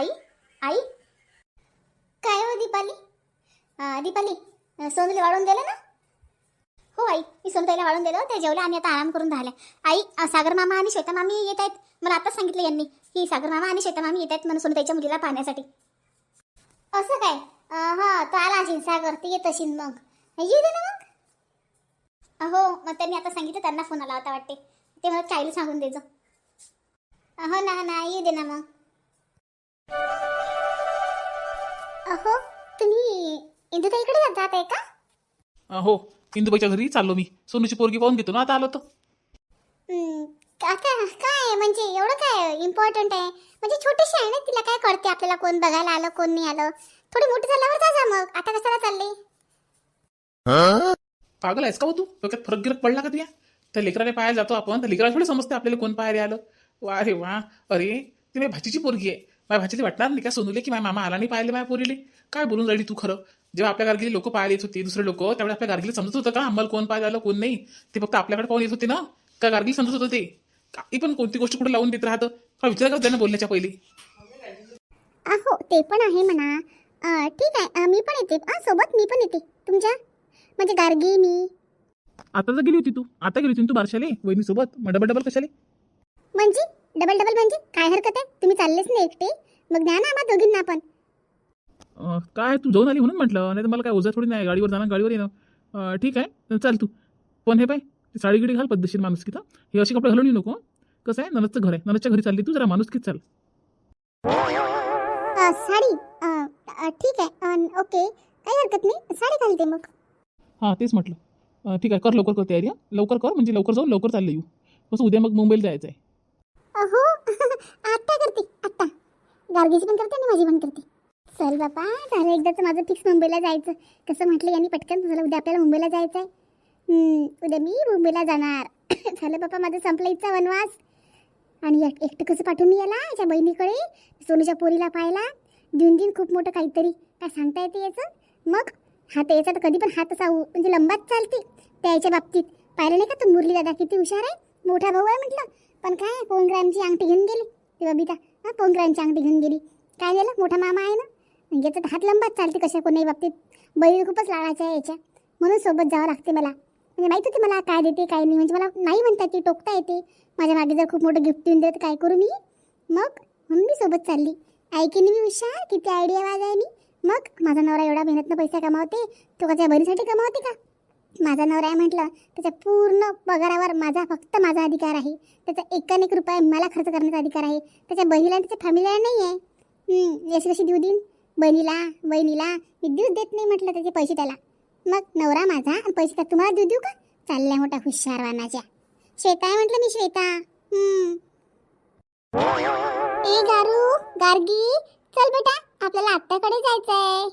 आई आई. काय हो दीपाली? दीपाली अं, सोनूला वाढून दिलं ना? हो आई मी सोनताईला वाढून दिलं. ते जेवले आणि आता आराम करून राहिले आई अं, सागर मामा आणि श्वेता मामी येत आहेत. मला आताच सांगितलं यांनी की सागर मामा आणि श्वेता मामी येत आहेत म्हणून सोनताईच्या मुलीला पाहण्यासाठी. असं काय? अं, हा तो आला असेल सागर. ते येत असेल मग. येऊ दे ना मग. हो मग त्यांनी आता सांगितलं त्यांना फोन आला होता वाटते. ते मला चायला सांगून द्यायचं हो ना हो ना येऊ दे ना मग. अहो तुम्ही इंदुताईकडे जात आहे का अं, हो इंदुबाईच्या घरी चाललो मी. सोनूची पोरगी पाहून घेतो ना आता आलो तर. हम्म, का काय म्हणजे एवढं काय इम्पॉर्टंट आहे? म्हणजे छोटीशी आहे ना तिला काय कळते आपल्याला कोण बघायला आलं कोण नाही आलं? थोडी मोठी झाल्यावर जा जा मग. आता कशाला चालले? पागल आहेस का हो तू? डोक्यात फरक गिरक पडला का तुया त्या लेकराने पाहायला जातो आपण. त्या लेकराला थोडी समजते आपल्याला कोण पाहायला आलं. वा रे वा. अरे ती माझ्या भाचीची पोरगी आहे. माझ्या भाचीला वाटणार नाही का? सोनूले की माझ्या मामा आला नाही पाहिले माझ्या पोरीले? काय बोलून राहिली तू खरं? जेव्हा आपल्या गार्गीले लोक पाहायला येत होते दुसरे लोक त्यावेळेस आपल्या गार्गीला समजत होतं का आम्हाला कोण पाहायला कोण नाही? ते फक्त आपल्याकडे पाहून येत होते ना? का गार्गी समजत होतं ते? काही पण कोणती गोष्ट कुठे लावून देत राहतं? का विचार करत त्यांना बोलण्याच्या पहिले. हो ते पण आहे म्हणा. ठीक आहे. मी पण येते. सोबत मी पण येते. तुमच्या? म्हणजे गार्गी मी. आता तर गेली होती तू. आता गेली होती तू बारशाले? वहिनीसोबत मग डबल डबल कशाले? म्हणजे? डबल डबल म्हणजे काय हरकत आहे? तुम्ही चाललेच नाही एकटे. मग द्या ना आम्हा दोघींना पण अं, काय? तू जाऊन आली म्हणून म्हटलं. नाही तर मला काय ओझा थोडी नाही. गाडीवर जाणार गाडीवर येणं. अं, ठीक आहे. चाल तू. पण हे पाय ती साडी गिडी घाल पद्धतशीर माणूस की हे असे कपडे घालून येऊ नको हं? कसं आहे? ननदचं घर आहे. ननदच्या घरी चालली तू जरा माणूस चाल. अं, साडी. अं, अं, ठीक आहे. ओके. काही हरकत नाही. साडी घालते मग. हां तेच म्हटलं. अं, ठीक आहे. कर लवकर कर तयारी हं? लवकर कर. म्हणजे लवकर जाऊन लवकर चाललं येऊ. कसं उद्या मग मुंबईला जायचं आहे अहो आत्ता करते आत्ता. गार्गीची पण करते आणि माझी पण करते. चल बापा झालं एकदाचं माझं फिक्स मुंबईला जायचं. कसं म्हटलं यांनी पटकन झालं उद्या आपल्याला मुंबईला जायचं आहे उद्या मी मुंबईला जाणार. झालं बापा माझं संपलं इथचा वनवास. आणि एक एकटं कसं पाठवून मी याला याच्या बहिणीकडे सोनूच्या पोरीला पाहायला? देऊन दिन खूप मोठं काहीतरी. काय सांगता येते याचं? मग? हात याचा तर कधी पण हात असा म्हणजे लंबाच चालते. त्या याच्या बाबतीत. पाहिलं नाही का तू मुरली दादा किती हुशार आहे? मोठा भाऊ आहे म्हटलं. पण काय पोन अंगठी घेऊन गेली. ती बबिता हा पोन अंगठी घेऊन गेली. काय झालं? मोठा मामा आहे ना? म्हणजे हात लंबाच चालते कशा कोणाही बाबतीत. बैल खूपच लागायच्या आहे याच्या. म्हणून सोबत जावं लागते मला. म्हणजे माहीत होती मला काय देते काय नाही. म्हणजे मला नाही म्हणता येते टोकता येते. माझ्या मागे जर खूप मोठं गिफ्ट देऊन देत काय करू मी? मग म्हणून मी सोबत चालली. ऐकीन मी हुशार किती आयडिया वाज आहे मी मग माझा नवरा एवढा मेहनतनं पैसा कमावते तो कसं बहिणीसाठी कमावते का? माझा नवरा आहे म्हटलं त्याच्या पूर्ण पगारावर माझा फक्त माझा अधिकार आहे. त्याचा एकान एक रुपया मला खर्च करण्याचा अधिकार आहे. त्याच्या बहिणीला आणि त्याच्या फॅमिलीला नाही आहे हम्म, कशी देऊ देईन? बहिणीला बहिणीला मी देऊच देत नाही म्हटलं त्याचे पैसे त्याला. मग नवरा माझा आणि पैसे का तुम्हाला देऊ देऊ का? चालल्या मोठा हुशार वानाच्या. श्वेता आहे म्हटलं मी श्वेता. ए गारू गार्गी चल बेटा आपल्याला आत्याकडे जायचंय.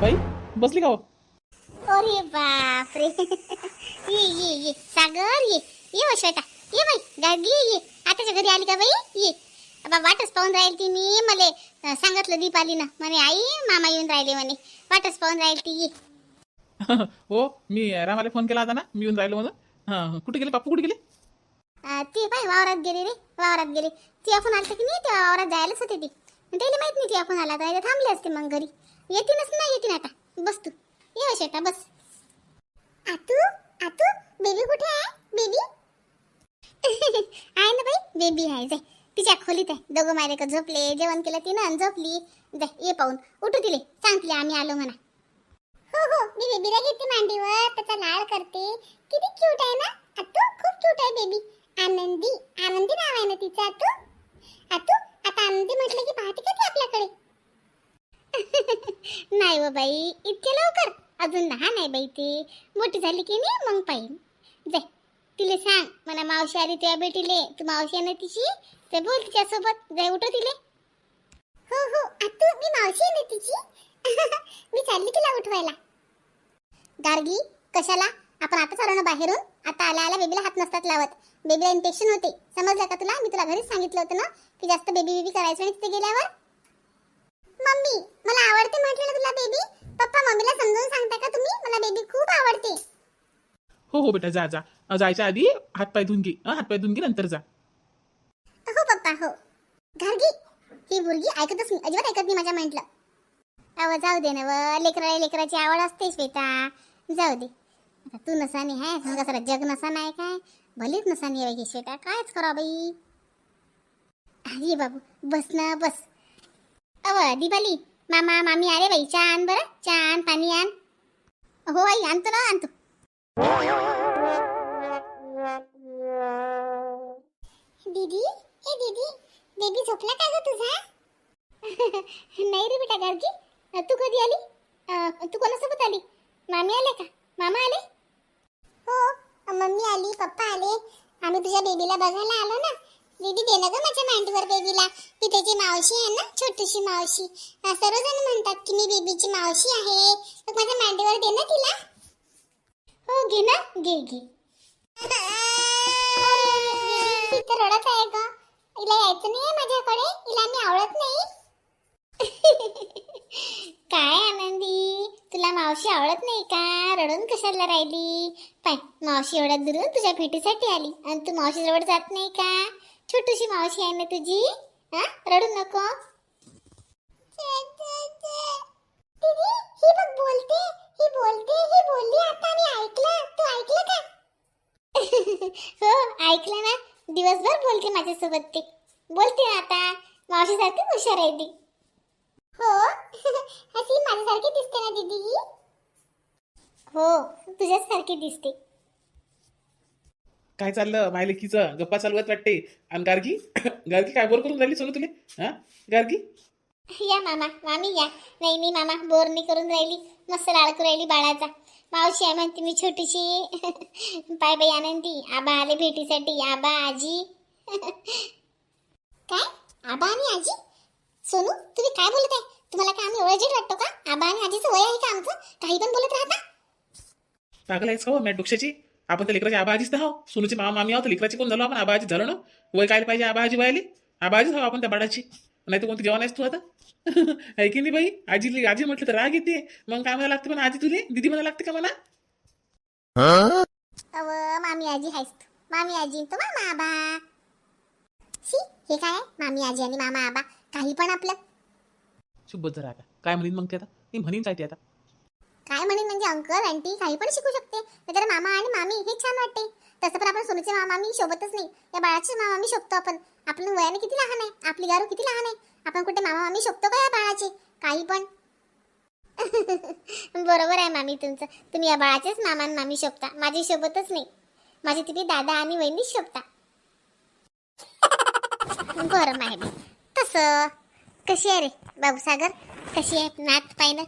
बाई बसली का हो? अरे बापरे. ये ये ये. सागर ये. ये हो श्वेता. ये बाई. गार्गी ये आताच्या घरी आली का बाई? ये. बाबा वाटच पाहून राहील ती मी. मले अं, सांगितलं दीपालीनं. म्हणे आई मामा येऊन राहिले म्हणे. वाटच पाहून राहील ती ये. हो मी रामाला फोन केला होता ना? मी येऊन राहिलो म्हणून. हां कुठे गेले? बापू कुठे गेले? अं, ती बाई वावरात गेली रे. वावरात गेली. ती आपण आलतं की नाही? तेव्हा वावरात जायलाच होते ती. त्याला माहीत नाही ती आपण आला. तर थांबले असते मग घरी. येतीनच ना येतीन आता. बस तू. ये हो श्वेता बस. आतू आतू बेबी कुठे आहे? बेबी? आहे ना बाई बेबी आहे. जाय तिच्या खोलीत आहे. दोघं मायरे का झोपले जेवण केलं तिनं आणि झोपली. जाय ये पाहून. उठू तिले. सांग आम्ही आलो म्हणा. हो हो मी बेबीला घेते मांडीवर. त्याचा लाळ करते. किती क्यूट आहे ना? आतू खूप क्यूट आहे बेबी. आनंदी आनंदी नाव आहे ना तिचं आतू? आतू आता आनंदी म्हटलं की पाहते का ती आपल्याकडे नाही हो बाई इतके लवकर? अजून लहान आहे बाई ती. मोठी झाली की नाही मग पाहिजे जाय तिले सांग मला मावशी आली तुझ्या भेटीले. तू मावशी आहे ना तिची? ते बोल तिच्यासोबत. जाय उठव तिले. हो हो आतू मी मावशी आहे ना तिची? मी चालली तिला उठवायला. गार्गी कशाला? आपण आता चालू ना बाहेरून? आता आला आला बेबीला हात नसतात लावत. बेबीला इन्फेक्शन होते. समजलं का तुला? मी तुला घरीच सांगितलं होतं ना की जास्त बेबी बेबी करायचं नाही तिथे गेल्यावर? मम्मी मला आवडते म्हटलं तुला बेबी पप्पा मम्मीला समजून सांगता का तुम्ही? मला बेबी खूप आवडते. हो हो बेटा जा जा. अं, जायच्या आधी हातपाय धुवून घे. हं, हातपाय धुवून घे नंतर जा. हो पप्पा हो. घरगी ही मुलगी ऐकतच नाही. अजिबात ऐकत नाही माझ्या म्हटलं अव जाऊ दे ना व. लेकरा लेकराची आवड असतेच बेटा जाऊ दे. आता तू नसानी आहे समजा सारा जग नसाना आहे काय? भलीच नसानी आहे बाई बेटा कायच करा बाई? अरे बाबू बस ना बस. अव दिवाली. मामा मामी आले बाई चहा आण बरं. चहा आण पाणी आण. हो आई आणतो ना आणतो. दीदी ए दीदी बेबी झोपला का ग तुझा? नाही रे बेटा गार्गी. तू कधी आली? अ, तू कोणासोबत आली? मामी आले का? मामा आले? हो मम्मी आली पप्पा आले. आम्ही तुझ्या बेबीला बघायला आलो ना. दीदी दे ना ग माझ्या मांडीवर बेबीला ती त्याची मावशी आहे ना छोटीशी मावशी. सर्वजण म्हणतात की मी बेबीची मावशी आहे. मग माझ्या मांडीवर दे ना तिला. हो घे ना. घे घे. ती तर रडत आहे ग. हिला यायचं नाही माझ्याकडे. हिला मी आवडत नाही. काय आनंदी? तुला मावशी आवडत नाही का? रडून कशाला राहिली? पाय मावशी एवढ्या दुरून तुझ्या भेटीसाठी आली. आणि तू मावशीजवळ जात नाही का? छोटीशी मावशी आहे ना तुझी. हा? रडू नको. दीदी ही बघ बोलते ही बोलते ही बोलली आता मी ऐकलं. तू ऐकलं का? हो ऐकलं ना. दिवसभर बोलते माझ्यासोबत ते. बोलते ना आता. मावशीसारखी हुशार आहे ती. हो? अशी माझ्यासारखी दिसते ना दीदी? हो तुझ्यासारखी दिसते. काय चाललं? माय लेकीचं गप्पा चालवत वाटते. आणि गार्गी? गार्गी काय बोर करून राहिली सोनू तुले? हा? गार्गी? या मामा मामी या. नाही मी मामा बोर नाही करून राहिली. मस्त लाडकू राहिली बाळाचा. मावशी आहे म्हणते मी छोटीशी. पाय बाई आनंदी. आबा आले भेटीसाठी. आबा आजी. काय? आबा आणि आजी? सोनू तुम्ही काय बोलत आहे? तुम्हाला काय आम्ही ओळखीत वाटतो का? आबा आणि आजीचं वय आहे का आमचं? काही पण बोलत राहता? पागल आहेस का हो मॅट डोक्षाची आपण तर लेकराची आबाजीच तर हो सोनूची मामा मामी आहो तर लेकराची कोण झालो आपण? आबाजी झालो ना? वय काय पाहिजे आबाजी व्हायली? आबाजीच हवं आपण त्या बाळाची. नाही तर कोणती जेवण आहेस तू आता? आहे की नाही बाई? आजी आजी म्हटलं तर राग येते. मग काय म्हणा लागते म्हणा? आजी तुले? दिदी म्हणा लागते का अव मामी आजी आहेस तू. मामी आजी तो मामा आबा. शी हे काय? मामी आजी आणि मामा आबा. काही पण आपलं. शुभ जरा आता. काय म्हणीन मग ते आता? मी म्हणीन काय ते आता. काय म्हणेन म्हणजे अंकल आंटी काही पण शिकू शकते. तर मामा आणि मामी हे छान वाटते. तसं पण आपण सोनूचे मामा मी शोभतच नाही. या बाळाचे मामा मामी शोभतो आपण. आपण वयाने किती लहान आहे? आपली गारू किती लहान आहे? आपण कुठे मामा मामी शोभतो का या बाळाचे? काही पण. बरोबर आहे मामी तुमचं. तुम्ही या बाळाचेच मामा आणि मामी शोभता. माझी शोभतच नाही. माझी तुम्ही दादा आणि वहिनीच शोभता. बरं माहिती तसं. कशी आहे रे? बाबूसागर कशी आहे? नात पाहिलं?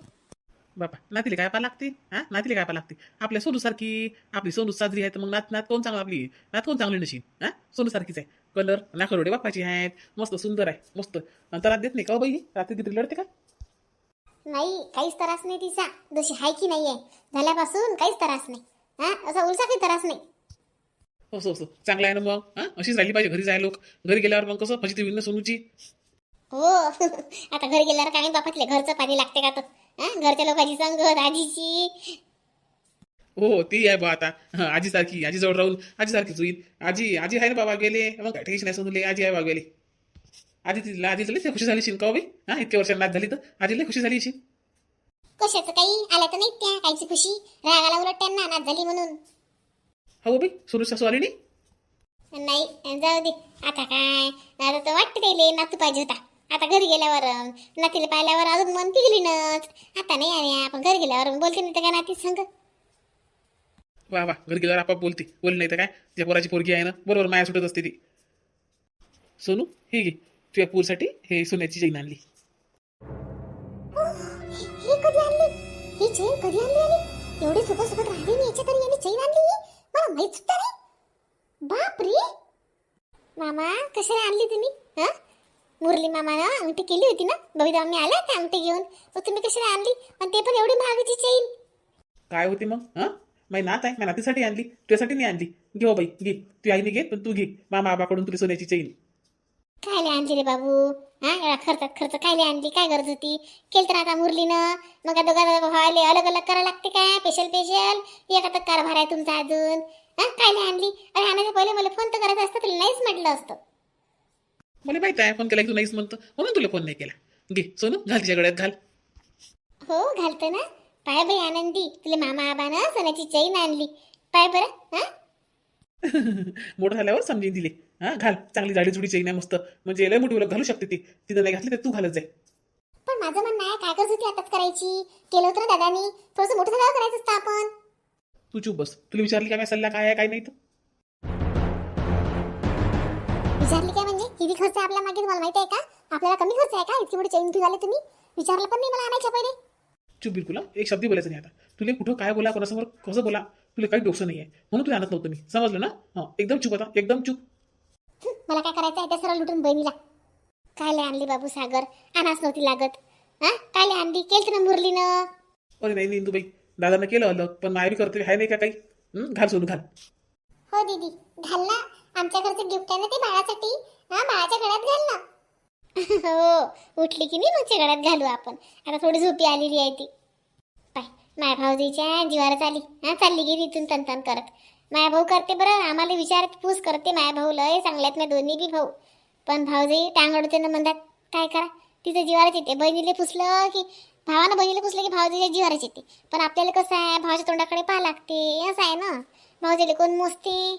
बापा नातीला काय पा लागते? हा? नातीला काय पा लागते? आपल्या सोनूसारखी आपली सोनू साजरी आहे तर मग नात नात कोण चांगला आपली? नात कोण चांगली नशी हा? सोनूसारखीच आहे. कलर नाखरोडे बापाची आहेत. मस्त सुंदर आहे. मस्त. त्याला देत नाही का हो बाई? रात्री किती लढते का? नाही काहीच त्रास नाही तिचा. जशी हाय की नाही आहे झाल्यापासून काहीच त्रास नाही. हा? असा उलसा काही त्रास नाही. हो हो हो. चांगलं आहे ना मग? हा? अशीच राहिली पाहिजे घरी जाय लोक. घरी गेल्यावर मग कसं? फजिती होईल ना सोनूची? हो. आता घरी गेल्यावर काय बापातले घरचं पाणी लागते का तर? हा घरच्या लोकांची संगत आजीची. हो हो ती आहे बा आता. हा आजीसारखी आजीजवळ राहून आजीसारखीच होईल आजी आजी आहे ना बाबा गेले. मग काय टेन्शन आहे सोनूले आजी आहे बाबा गेले. आजी तिला आजी झाली खुशी झाली शिन का हो बाई? हा इतक्या वर्षांनी नाच झाली तर. आजीला खुशी झाली शिन कशाचं काही? आल्या तर नाही त्या काहीची खुशी. रागाला उलट त्यांना नाच झाली म्हणून. हो बाई सोनू सासू आली नाही नाही जाऊ दे. आता काय? आता तर वाटतं त्याले नातू पाहिजे होता. आता घरी गेल्यावर नातीला पाहिल्यावर अजून मन पिघलीनच. आता नाही आले आपण घरी गेल्यावर बोलते नाही तर काय नाती संग? वा वा घरी गेल्यावर आपाप बोलते. बोल नाही तर काय? त्या पोराची पोरगी आहे ना बरोबर माया सुटत असते ती. सोनू हे घे. तुझ्या पूरसाठी हे सोन्याची चैन आणली. हे कधी आणली? ही चैन कधी आणली आणि एवढे सोबत सोबत राहिले मी याच्या तरी यांनी चैन आणली मला माहीत सुद्धा नाही. बाप रे मामा कशाला आणली तुम्ही? हा? मुरली मामानं अंगठी केली होती ना? बबिता मी आला त्या अंगठी घेऊन. मग तुम्ही कशाला आणली? आणि ते पण एवढी महागाची चैन काय होते मग? हा? माझी नात आहे. माझ्या नातीसाठी आणली. तुझ्यासाठी नाही आणली. घे हो बाई घे. तू आईने घे पण तू घे. मामा आबाकडून तुला सोन्याची चैन कायले आणली रे बाबू? हा? एवढा खर्चात खर्च कायले आणली? काय गरज होती? केलं तर आता मुरलीनं. मग दोघा भावाले अलग अलग करायला लागते काय? स्पेशल स्पेशल एखादा कारभार आहे तुमचा अजून. हा? कायले आणली? अरे आणायच्या पहिले मला फोन तर करायचा असतं तुला नाहीच म्हटलं असतं. मला माहीत आहे फोन केला की तू नाहीच म्हणतो. म्हणून तुला फोन नाही केला. घे सोनू घाल तिच्या गळ्यात घाल. हो घालतो ना. पाय बाई आनंदी. तुला मामा आबानं सोन्याची चैन आणली. पाय बरं हा? मोठं झाल्यावर समजून दिले. हा घाल. चांगली जाडी जुडी चैन आहे मस्त. म्हणजे लय मोठी ओळख घालू शकते ती. तिथं नाही घातली तर तू घालत जाय. पण माझं म्हणणं आहे काय करत होती आताच करायची. केलं होतं ना दादानी. थोडंसं मोठं झाल्यावर करायचं असतं आपण. तू चूप बस. तुला विचारली का मी सल्ला काय आहे काय नाही तर? किती खर्च आहे आपल्या मागे तुम्हाला माहिती आहे का? आपल्याला कमी खर्च आहे का? इतकी मोठी चैन घेऊन आले तुम्ही? विचारलं पण नाही मला आणायच्या पहिले. चूप बिलकुल. एक शब्द बोलायचं नाही आता. तुला कुठं काय बोला कोणासमोर कसं बोला तुला काही डोकं नाही आहे म्हणून तुला आणत नव्हतं मी. समजलं ना? हां एकदम चूप आता एकदम चूप. मला काय करायचं आहे? त्या सरळ लुटून बहिणीला. कायले आणली बाबू सागर? आणाच नव्हती लागत. हा कायले आणली? केलती ना मुरलीनं. अरे नाही नाही बाई दादानं केलं अलग पण मायरी करते हाय नाही का काही? हं? घाल सोनू घाल. हो दीदी. घाल ना. आमच्या घरचं गिफ्ट आहे ना ते बाळासाठी. हा माझ्या गळ्यात घाल ना हो उठली की नाही मगच्या गळ्यात घालू आपण. आता थोडी झोपी आलेली आहे ती. पाय माय भाऊजीच्या जीवारच आली. हा चालली गेली इथून तन करत. माया भाऊ करते बरं आम्हाला विचार पूस करते माया भाऊ लय चांगल्यात ना दोन्ही बी भाऊ. पण भाऊजी टांग ना म्हणतात काय करा तिचं जीवारच येते. बहिणीला पुसलं की भावानं बहिणीला पुसलं की भाऊजीच्या जीवारच येते. पण आपल्याला कसं आहे भावाच्या तोंडाकडे पाहा लागते असं आहे ना. भाऊजीला कोण मोजते?